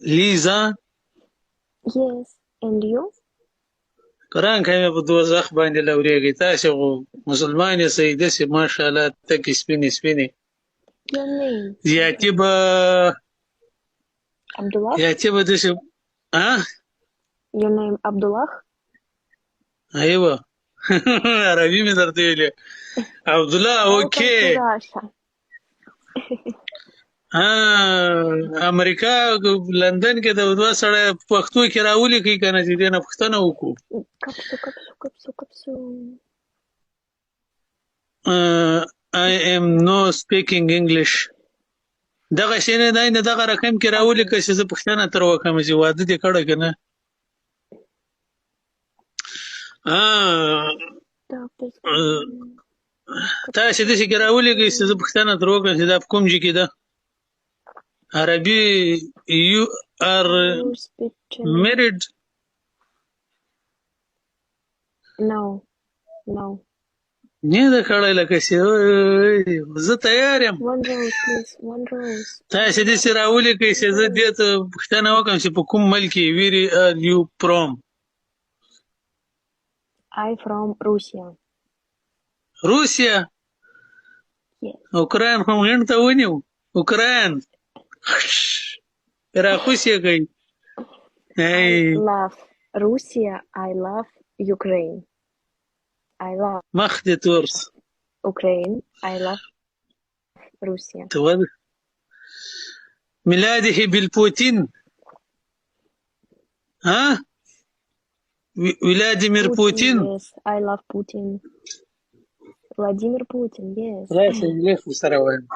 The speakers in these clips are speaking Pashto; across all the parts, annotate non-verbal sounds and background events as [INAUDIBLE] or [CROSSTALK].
لیزا Yes. And you? قرآن کې په دوزخ باندې لوريږي تاسو خو مسلمان یې سي دسي ماشاءالله تک سپینې سپینې? زیاتی به Abdullah? زیاتی به دسي ها Your name Abdullah? ايوه عربي مې درته ویلې عبد الله Welcome اوکي امریکا لندن کې د دوه سره پښتو کې راولي کوي کنه چې دینه پښتنه وکړو. kapsu, kapsu, kapsu. Uh, I am no speaking English. دغه شی نه دی نه دغه رقم کې راولي که چې پښتنه تر وکم چې واده دې کړه کنه ا تاسو دې چې راولي که چې پښتنه تر وکم چې دا کوم ځای کې ده عربي you are married No. No. نه ده کړه لکه چې زه تیار یم. تاسو دې راولي که چې زه دې ته پښتنه وکم چې په کوم ملک کې ویری are you from I from Russia. روسیا خو غین ته ونیو اوکراین راخوسیا کوي I ای love Russia. I love Ukraine. I love مخ دې تورس Ukraine. I love Russia. تود ميلاده بالبوتين ها وي- ولاديمير بوتين Yes, I love Putin. Vladimir Putin. Yes. راسه ليف سره وایم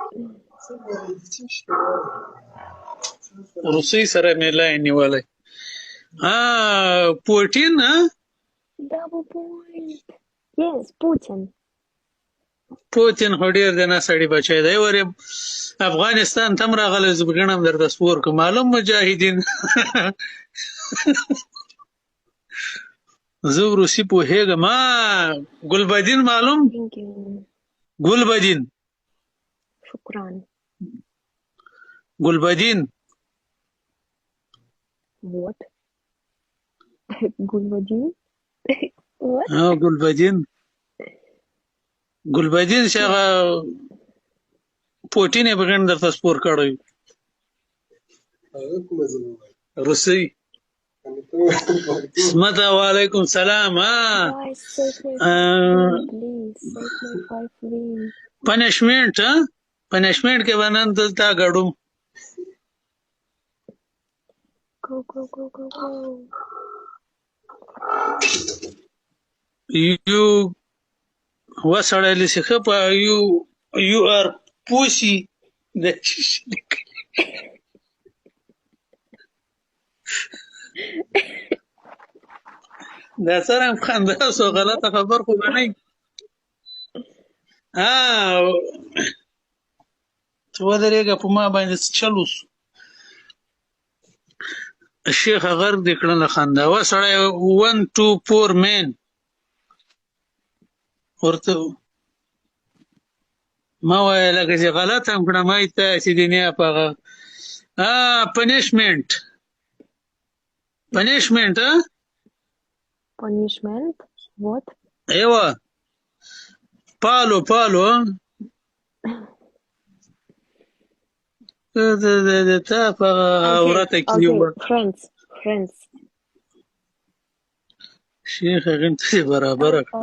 روسي سره ملای نیولای ها پوتين ها Double point. Yes, Putin. پوتين خو ډیر د نسړي بچی دی ورې افغانستان تم راغلی زبګنم درته سپور کو معلوم مجاهدین زه روسي په هیګه ما ګلبدین معلوم. ګلبدین Shukran. ګلبدین What? [LAUGHS] Gulbadin? [LAUGHS] what? ها ګلبدین ګلبدین شغه پوتين یې بغن درته سپور کړی روسي اسمت وعلیکم سلام ها Guys, save my Uh, five please. Save my five win. پنشمنت ها پنشمنت کې باندې دلته غړم Go, go, go, go, go. you وسړی لسی په you? You are pussy. د دا سره خندا سو غلطه خبر خو نه. ها ته ودرېږه په ما باندې څه چل وسو شیخ غر دې کړله خندا. و سړی ون ټو فور مین ورته ما وایه لکه چې غلط هم کړه ما ته چې دنیا په ها پنشمنت پنشمنت ها Punishment? What? ایوه. پالو پالو د د د تا په اورته کې okay. یو Friends. Friends. شیخ هغه ته برابر کړ